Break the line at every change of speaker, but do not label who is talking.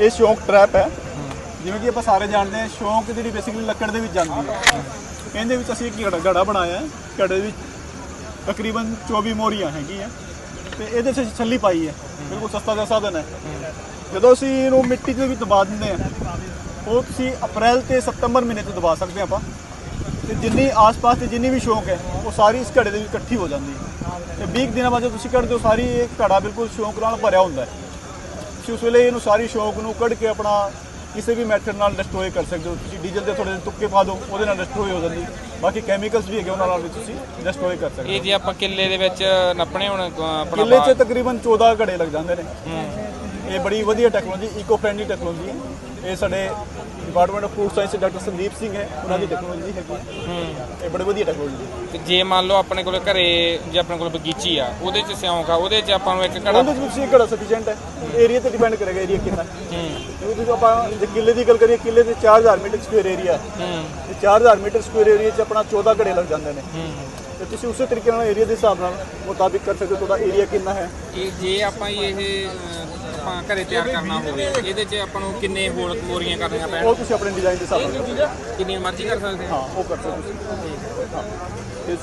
ਇਹ ਸ਼ੌਂਕ ਟਰੈਪ ਹੈ। ਜਿਵੇਂ ਕਿ ਆਪਾਂ ਸਾਰੇ ਜਾਣਦੇ ਹਾਂ ਸ਼ੌਂਕ ਜਿਹੜੀ ਬੇਸਿਕਲੀ ਲੱਕੜ ਦੇ ਵਿੱਚ ਜਾਂਦੀ ਹੈ। ਇਹਦੇ ਵਿੱਚ ਅਸੀਂ ਇੱਕ ਘੜਾ ਬਣਾਇਆ ਹੈ। ਘੜੇ ਵਿੱਚ ਤਕਰੀਬਨ 24 ਮੋਰੀਆਂ ਹੈਗੀਆਂ। ਤੇ ਇਹਦੇ 'ਚ ਛੱਲੀ ਪਾਈ ਹੈ। ਬਿਲਕੁਲ ਸਸਤਾ ਜਿਹਾ ਸਾਧਨ ਹੈ। ਜਦੋਂ ਅਸੀਂ ਇਹਨੂੰ ਮਿੱਟੀ ਦੇ ਵਿੱਚ ਦਬਾ ਦਿੰਦੇ ਹਾਂ ਉਹ ਤੁਸੀਂ ਅਪ੍ਰੈਲ ਤੇ ਸਤੰਬਰ ਮਹੀਨੇ 'ਚ ਦਬਾ ਸਕਦੇ ਆਪਾਂ। ਤੇ ਜਿੰਨੀ ਆਸ-ਪਾਸ ਤੇ ਜਿੰਨੀ ਵੀ ਸ਼ੌਂਕ ਹੈ ਉਹ ਸਾਰੀ ਇਸ ਘੜੇ ਦੇ ਵਿੱਚ ਇਕੱਠੀ ਹੋ ਜਾਂਦੀ ਹੈ। ਤੇ 20 ਦਿਨਾਂ ਬਾਅਦ ਜਦੋਂ ਤੁਸੀਂ ਕੱਢਦੇ ਹੋ ਸਾਰੀ ਇਹ ਘੜਾ ਬਿਲਕੁਲ ਸ਼ੌਂਕ ਨਾਲ ਭਰਿਆ ਹੁੰਦਾ ਹੈ। ਤੁਸੀਂ ਉਸ ਵੇਲੇ ਇਹਨੂੰ ਸਾਰੀ ਸ਼ੌਂਕ ਨੂੰ ਕੱਢ ਕੇ ਆਪਣਾ ਕਿਸੇ ਵੀ ਮੈਥਡ ਨਾਲ ਡਿਸਟਰੋਏ ਕਰ ਸਕਦੇ ਹੋ। ਤੁਸੀਂ ਡੀਜ਼ਲ ਦੇ ਥੋੜੇ ਤੁੱਕੇ ਪਾ ਦਿਓ ਉਹਦੇ ਨਾਲ ਡਿਸਟਰੋਏ ਹੋ ਜਾਂਦੀ। ਬਾਕੀ ਕੈਮੀਕਲਸ ਵੀ ਹੈਗੇ ਉਹਨਾਂ ਨਾਲ ਵੀ ਤੁਸੀਂ ਡਿਸਟਰੋਏ ਕਰ ਸਕਦੇ ਹੋ।
ਇਹ ਜੇ ਆਪਾਂ ਕਿੱਲੇ ਦੇ ਵਿੱਚ ਨੱਪਣੇ ਹੁਣ ਆਪਣਾ
ਕਿੱਲੇ 'ਚ ਤਕਰੀਬਨ 14 ਘੜੇ ਲੱਗ ਜਾਂਦੇ ਨੇ। ਇਹ ਬੜੀ ਵਧੀਆ ਟੈਕਨੋਲੋਜੀ ਇਕੋ ਫ੍ਰੈਂਡਲੀ ਟੈਕਨੋਲੋਜੀ ਹੈ। ਇਹ ਸਾਡੇ department of food science doctor Sandeep Singh ਹੈ ਉਹਨਾਂ ਦੀ ਟੈਕਨੋਲੋਜੀ ਹੈਗੀ
ਹੂੰ।
ਇਹ ਬੜੀ ਵਧੀਆ ਟੈਕਨੋਲੋਜੀ ਹੈ।
ਤੇ ਜੇ ਮੰਨ ਲਓ ਆਪਣੇ ਕੋਲ ਘਰੇ ਜੇ ਆਪਣੇ ਕੋਲ ਬਗੀਚੀ ਆ ਉਹਦੇ ਚ ਸਿਉਂਕ ਆ ਉਹਦੇ ਚ ਆਪਾਂ ਨੂੰ ਇੱਕ ਘੜਾ
ਉਹਦੇ ਵਿੱਚ ਤੁਸੀਂ ਘੜਾ ਸਫੀਸ਼ੀਐਂਟ ਹੈ। ਏਰੀਆ ਤੇ ਡਿਪੈਂਡ ਕਰੇਗਾ ਏਰੀਆ ਕਿੰਨਾ। ਹੈ।
ਹੂੰ
ਉਹਦੇ ਜੋ ਆਪਾਂ ਜੇ ਕਿੱਲੇ ਦੀ ਗੱਲ ਕਰੀਏ ਕਿੱਲੇ ਦੇ 4000 ਮੀਟਰ ਸਕੁਅਰ ਏਰੀਆ
ਹੂੰ।
ਤੇ 4000 ਮੀਟਰ ਸਕੁਅਰ ਏਰੀਆ 'ਚ ਆਪਣਾ 14 ਘੜੇ ਲੱਗ ਜਾਂਦੇ ਨੇ।
ਹੂੰ।
ਤੇ ਤੁਸੀਂ ਉਸੇ ਤਰੀਕੇ ਨਾਲ ਏਰੀਆ ਦੇ ਹਿਸਾਬ ਨਾਲ ਮੁਤਾਬਿਕ ਕਰ ਸਕਦੇ ਹੋ ਤੁਹਾਡਾ ਏਰੀਆ ਕਿੰਨਾ ਹੈ?
ਇਹ ਜੇ ਆਪਾਂ ਇਹ ਆਪਾਂ ਘਰੇ ਤਿਆਰ ਕਰਨਾ ਹੋਵੇ ਇਹਦੇ ਚ ਆਪਾਂ ਨੂੰ ਕਿੰਨੇ ਹੋਲ ਮੋਰੀਆਂ ਕਰਨੀਆਂ ਪੈਣ?
ਉਹ ਤੁਸੀਂ ਆਪਣੇ ਡਿਜ਼ਾਈਨ ਦੇ ਹਿਸਾਬ ਨਾਲ।
ਕਿੰਨੀਆਂ ਮਰਜ਼ੀ ਕਰ ਸਕਦੇ ਹਾਂ।
ਉਹ ਕਰ ਸਕਦੇ ਹਾਂ